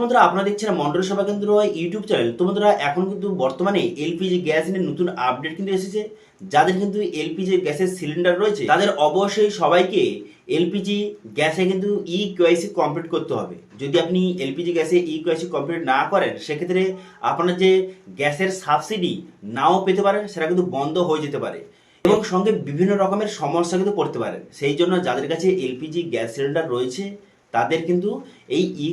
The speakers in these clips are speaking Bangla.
বন্ধুরা, আপনারা দেখছেন মন্ডল সভা কেন্দ্র ইউটিউব চ্যানেল। তো বন্ধুরা, এখন কিন্তু বর্তমানে এলপিজি গ্যাস নিয়ে নতুন আপডেট কিন্তু এসেছে। যাদের কিন্তু এলপিজি গ্যাসের সিলিন্ডার রয়েছে, তাদের অবশ্যই সবাইকে এলপিজি গ্যাসে কিন্তু ই কোয়াইসি কমপ্লিট করতে হবে। যদি আপনি এলপিজি গ্যাসে ই কোয়াইসি কমপ্লিট না করেন, সেক্ষেত্রে আপনার যে গ্যাসের সাবসিডি নাও পেতে পারেন সেটা কিন্তু বন্ধ হয়ে যেতে পারে। এবং সঙ্গে বিভিন্ন রকমের সমস্যা কিন্তু পড়তে পারেন সেই জন্য যাদের কাছে এলপিজি গ্যাস সিলিন্ডার রয়েছে, তাদের কিন্তু এই ই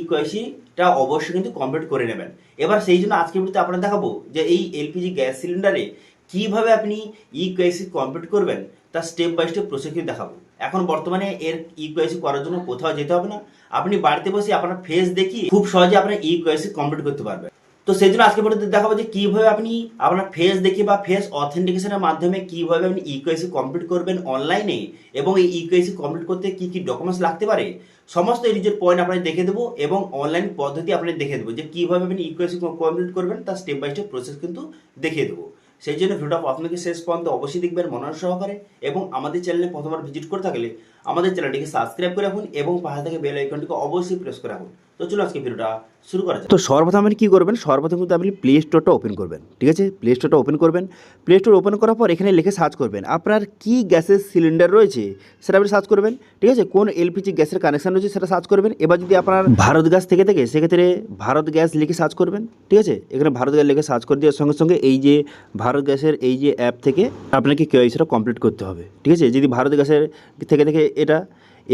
কোয়াইসিটা অবশ্যই কিন্তু কমপ্লিট করে নেবেন। এবার সেই জন্য আজকে ভিডিওতে আপনারা দেখাবো যে এই এলপিজি গ্যাস সিলিন্ডারে কীভাবে আপনি ই কোয়াইসি কমপ্লিট করবেন, তা স্টেপ বাই স্টেপ প্রসেস দেখাবো। এখন বর্তমানে এর ই কোয়াইসি করার জন্য কোথাও যেতে হবে না। আপনি বাড়িতে বসে আপনার ফেস দেখি খুব সহজে আপনার ই কোয়াইসি কমপ্লিট করতে পারবেন। তো সেই জন্য আজকে ভিডিওতে দেখাবো যে কীভাবে আপনি আপনার ফেস দেখে বা ফেস অথেন্টিকেশনের মাধ্যমে কীভাবে আপনি ইকুয়াইসি কমপ্লিট করবেন অনলাইনে এবং এই ইকুয়াইসি কমপ্লিট করতে কি কি ডকুমেন্টস লাগতে পারে সমস্ত এই নিজের পয়েন্ট আপনাকে দেখে দেবো এবং অনলাইন পদ্ধতি আপনি দেখে দেবো যে কীভাবে আপনি ইকুয়েসি কমপ্লিট করবেন তার স্টেপ বাই স্টেপ প্রসেস কিন্তু দেখিয়ে দেবো। সেই জন্য ভিডিওটা আপনাকে শেষ পর্যন্ত অবশ্যই দেখবেন মনোযোগ সহকারে এবং আমাদের চ্যানেলে প্রথমবার ভিজিট করে থাকলে আমাদের চ্যানেলটিকে সাবস্ক্রাইব করে রাখুন এবং পাশে থেকে বেল আইকনটিকে অবশ্যই প্রেস করে রাখুন। তো চলো আজকে ভিডিওটা শুরু করা তো সর্বপ্রথম আপনি কী করবেন? সর্বপ্রথম কিন্তু আপনি প্লে স্টোরটা ওপেন করবেন, ঠিক আছে? প্লে স্টোরটা ওপেন করবেন। প্লে স্টোর ওপেন করার পর এখানে লিখে সার্চ করবেন, আপনার কি গ্যাসের সিলিন্ডার রয়েছে সেটা আপনি সার্চ করবেন, ঠিক আছে? কোন এলপিজি গ্যাসের কানেকশন রয়েছে সেটা সার্চ করবেন। এবার যদি আপনার ভারত গ্যাস থেকে থাকে, সেক্ষেত্রে ভারত গ্যাস লিখে সার্চ করবেন, ঠিক আছে? এখানে ভারত গ্যাস লিখে সার্চ করে দেওয়ার সঙ্গে সঙ্গে এই যে ভারত গ্যাসের এই যে অ্যাপ থেকে আপনাকে কেওয়াইসিটা কমপ্লিট করতে হবে, ঠিক আছে? যদি ভারত গ্যাসের থেকে থেকে এটা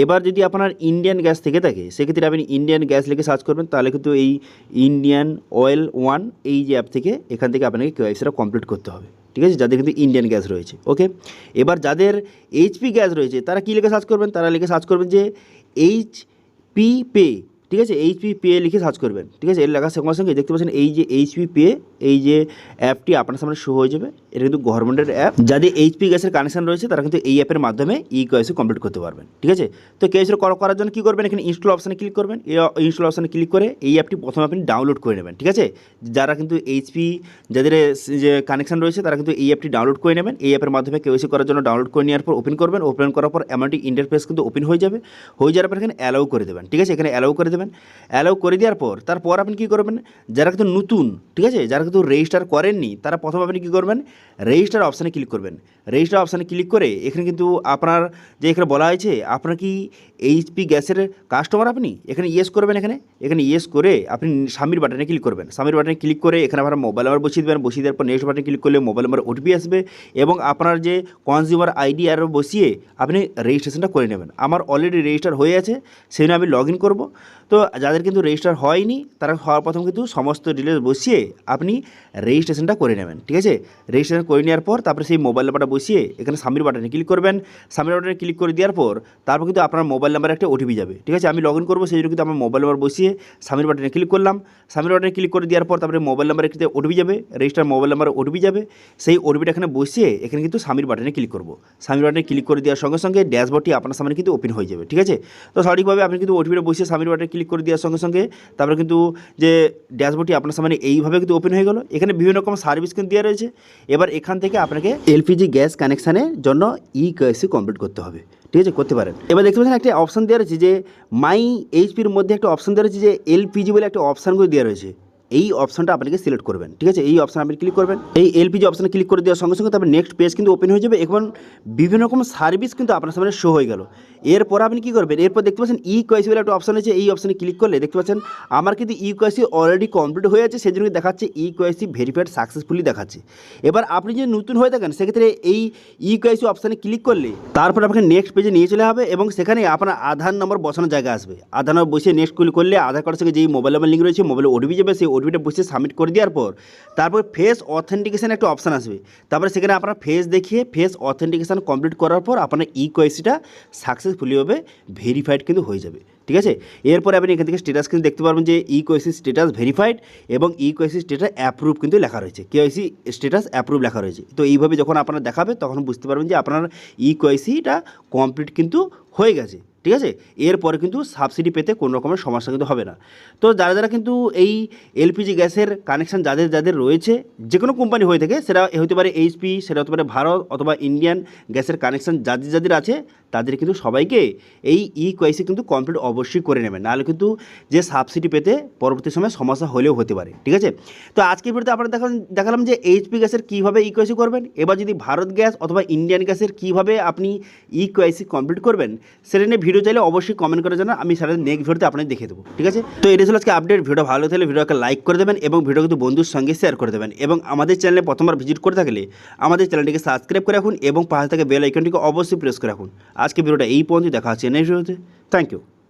এবার যদি আপনার ইন্ডিয়ান গ্যাস থেকে থাকে, সেক্ষেত্রে আপনি ইন্ডিয়ান গ্যাস লিখে সার্চ করবেন, তাহলে কিন্তু এই ইন্ডিয়ান অয়েল ওয়ান এই যে অ্যাপ থেকে এখান থেকে আপনাকে কেওয়াইসিটা কমপ্লিট করতে হবে। ঠিক আছে? যাদের কিন্তু ইন্ডিয়ান গ্যাস রয়েছে। ওকে এবার যাদের এইচপি গ্যাস রয়েছে, তারা কী লিখে সার্চ করবেন? তারা লিখে সার্চ করবেন যে এইচ পি পে ঠিক আছে? এইচপি পে লিখে সার্চ করবেন। ঠিক আছে? এর লেখার সঙ্গে সঙ্গে দেখতে পাচ্ছেন এই যে এইচপি পে এই যে অ্যাপটি আপনার সামনে শো হয়ে যাবে। এটা কিন্তু গভর্নমেন্টের অ্যাপ যাদের এইচপি গ্যাসের কানেকশন রয়েছে, তারা কিন্তু এই অ্যাপের মাধ্যমে ই কেওয়াইসি কমপ্লিট করতে পারবেন। ঠিক আছে? তো কেওয়াইসি করার জন্য কী করবেন? এখানে ইনস্টল অপশানে ক্লিক করবেন। এই ইনস্টল অপশানে ক্লিক করে এই অ্যাপটি প্রথমে আপনি ডাউনলোড করে নেবেন। ঠিক আছে? যারা কিন্তু এইচপি যাদের যে কানেকশন রয়েছে, তারা কিন্তু এই অ্যাপটি ডাউনলোড করে নেবেন। এই অ্যাপের মাধ্যমে কেওয়াইসি করার জন্য ডাউনলোড করে নেওয়ার পর ওপেন করবেন। ওপেন করার পর এমনটি ইন্টারফেস কিন্তু ওপেন হয়ে যাবে। হয়ে যাওয়ার পর এখানে অ্যালাউ করে দেবেন। ঠিক আছে? এখানে অ্যালাউ করে দেবেন অ্যালাউ করে দেওয়ার পর তারপর আপনি কী করবেন? যারা কিন্তু নতুন ঠিক আছে? যারা কিন্তু রেজিস্টার করেননি, তারা প্রথমে আপনি কী করবেন? রেজিস্টার অপশানে ক্লিক করবেন। রেজিস্টার অপশানে ক্লিক করে এখানে কিন্তু আপনার যে এখানে বলা হয়েছে, আপনার কি এইচপি গ্যাসের কাস্টমার আপনি? এখানে ইয়েস করবেন এখানে। এখানে ইয়েস করে আপনি স্বামীর বাটনে ক্লিক করবেন। স্বামীর বাটনে ক্লিক করে এখানে আপনার মোবাইল নাম্বার বসিয়ে দেবেন। বসিয়ে দেওয়ার পর নেক্সট বাটনে ক্লিক করলে মোবাইল নাম্বার ওটিপি আসবে এবং আপনার যে কনজিউমার আইডি আর বসিয়ে আপনি রেজিস্ট্রেশনটা করে নেবেন। আমার অলরেডি রেজিস্টার হয়ে আছে সেই আমি লগ ইন করব। তো যাদের কিন্তু রেজিস্টার হয়নি, তারা হওয়ার প্রথম কিন্তু সমস্ত ডিটেলস বসিয়ে আপনি রেজিস্ট্রেশনটা করে নেবেন, ঠিক আছে? রেজিস্ট্রেশন করে নেওয়ার পর তারপরে সেই মোবাইল নাম্বারটা বসিয়ে এখানে সামির বাটনে ক্লিক করবেন। সামির বাটনে ক্লিক করে দেওয়ার পর তারপর কিন্তু আপনার মোবাইল নাম্বারে একটা ওটিপি যাবে, ঠিক আছে? আমি লগ ইন করব, সেই জন্য কিন্তু আমার মোবাইল নাম্বার বসিয়ে সামির বাটনে ক্লিক করলাম। সামির বাটনে ক্লিক করে দেওয়ার পর তারপরে মোবাইল নাম্বারে একটি ওটিপি যাবে রেজিস্টার মোবাইল নাম্বারে ওটিপি যাবে। সেই ওটিপিটা এখানে বসিয়ে এখানে কিন্তু সামির বাটনে ক্লিক করব। সামির বাটনে ক্লিক করে দেওয়ার সঙ্গে সঙ্গে ড্যাশবোর্ডটি আপনার সামনে কিন্তু ওপেন হয়ে যাবে, ঠিক আছে? তো সঠিকভাবে আপনি কিন্তু ওটিপিটা বসিয়ে সামির বাটনে ক্লিক করে দেওয়ার সঙ্গে সঙ্গে তারপরে কিন্তু যে ড্যাশবোর্ডটি আপনার সামনে এইভাবে কিন্তু ওপেন হয়ে গেলো। এখানে বিভিন্ন রকম সার্ভিস কিন্তু দেওয়া রয়েছে। এবার এখান থেকে আপনাকে এলপিজি গ্যাস কানেকশানের জন্য ই কেসি কমপ্লিট করতে হবে। ঠিক আছে? করতে পারেন। এবার দেখতে পাচ্ছেন একটা অপশান দেওয়া রয়েছে যে মাই এইচপির মধ্যে একটা অপশান দেওয়া রয়েছে যে এলপিজি বলে একটা অপশানগুলো দেওয়া রয়েছে। এই অপশনটা আপনাকে সিলেক্ট করবেন। ঠিক আছে? এই অপশন আপনি ক্লিক করবেন। এই এলপিজি অপশানে ক্লিক করে দেওয়ার সঙ্গে সঙ্গে তারপর নেক্সট পেজ কিন্তু ওপেন হয়ে যাবে। এখন বিভিন্ন রকম সার্ভিস কিন্তু আপনার সামনে শো হয়ে গেল। এরপর আপনি কী করবেন? এরপর দেখতে পাচ্ছেন ই কোয়াইসি বলে একটা অপশন আছে এই অপশানে ক্লিক করলে দেখতে পাচ্ছেন, আমার কিন্তু ই কোয়াইসি অলরেডি কমপ্লিট হয়ে আছে। সেই জন্য দেখাচ্ছে ই কোয়াইসি ভেরিফাইড সাকসেসফুলি দেখাচ্ছে। এবার আপনি যদি নতুন হয়ে থাকেন, সেক্ষেত্রে এই ই কোয়াইসি অপশানে ক্লিক করলে তারপর আপনাকে নেক্সট পেজে নিয়ে চলে হবে এবং সেখানে আপনার আধার নম্বর বসানোর জায়গা আসবে। আধার নম্বর বসে নেক্সট ক্লিক করলে আধার কার্ডের সঙ্গে যেই মোবাইল নাম্বার লিঙ্ক রয়েছে মোবাইলে ওটিপি যাবে, সেই ওটিপিটা বসে সাবমিট করে দেওয়ার পর, তারপর ফেস অথেন্টিকেশান একটা অপশান আসবে। তারপরে সেখানে আপনার ফেস দেখিয়ে ফেস অথেন্টিকেশন কমপ্লিট করার পর আপনার ই কোয়াইসিটা সাকসেসফুলিভাবে ভেরিফাইড কিন্তু হয়ে যাবে। ঠিক আছে? এরপরে আপনি এখান থেকে স্টেটাস কিন্তু দেখতে পারবেন যে ই কোয়াইসি স্টেটাস ভেরিফাইড এবং ই কোয়াইসি স্টেটাস অ্যাপ্রুভ কিন্তু লেখা রয়েছে। কেওয়াইসি স্টেটাস অ্যাপ্রুভ লেখা রয়েছে। তো এইভাবে যখন আপনারা দেখাবে, তখন বুঝতে পারবেন যে আপনার ই কোয়াইসিটা কমপ্লিট কিন্তু হয়ে গেছে। ঠিক আছে? এরপরে কিন্তু সাবসিডি পেতে কোনো রকমের সমস্যা কিন্তু হবে না। তো যারা যারা কিন্তু এই এলপিজি গ্যাসের কানেকশান যাদের যাদের রয়েছে যে কোনো কোম্পানি হয়ে থাকে সেটা হতে পারে এইচপি সেটা হতে পারে ভারত অথবা ইন্ডিয়ান গ্যাসের কানেকশান যাদের যাদের আছে তাদের কিন্তু সবাইকে এই ই কোয়াইসি কিন্তু কমপ্লিট অবশ্যই করে নেবেন নাহলে কিন্তু যে সাবসিডি পেতে পরবর্তী সময় সমস্যা হলেও হতে পারে। ঠিক আছে? তো আজকের ভিডিওতে আপনারা দেখালাম দেখালাম যে এইচপি গ্যাসের কীভাবে ই কোয়াইসি করবেন, এবার যদি ভারত গ্যাস অথবা ইন্ডিয়ান গ্যাসের কীভাবে আপনি ই কোয়াইসি কমপ্লিট করবেন, সেটা নিয়ে ভিডিও চাইলে অবশ্যই কমেন্ট করে জানান, আমি সেটা নেক্সট ভিডিওতে আপনাকে দেখে দেবো। ঠিক আছে? তো এটা ছিল আজকে আপডেট ভিডিও ভালো থাকলে ভিডিওকে লাইক করে দেবেন এবং ভিডিও কিন্তু বন্ধুর সঙ্গে শেয়ার করে দেবেন। এবং আমাদের চ্যানেলে প্রথমবার ভিজিট করে থাকলে আমাদের চ্যানেলটিকে সাবস্ক্রাইব করে রাখুন এবং পাশে থেকে বেল আইকনটিকে অবশ্যই প্রেস করে রাখুন। আজকে ভিডিওটা এই পর্যন্ত দেখা হচ্ছে নেক্সট ভিডিওতে। Thank you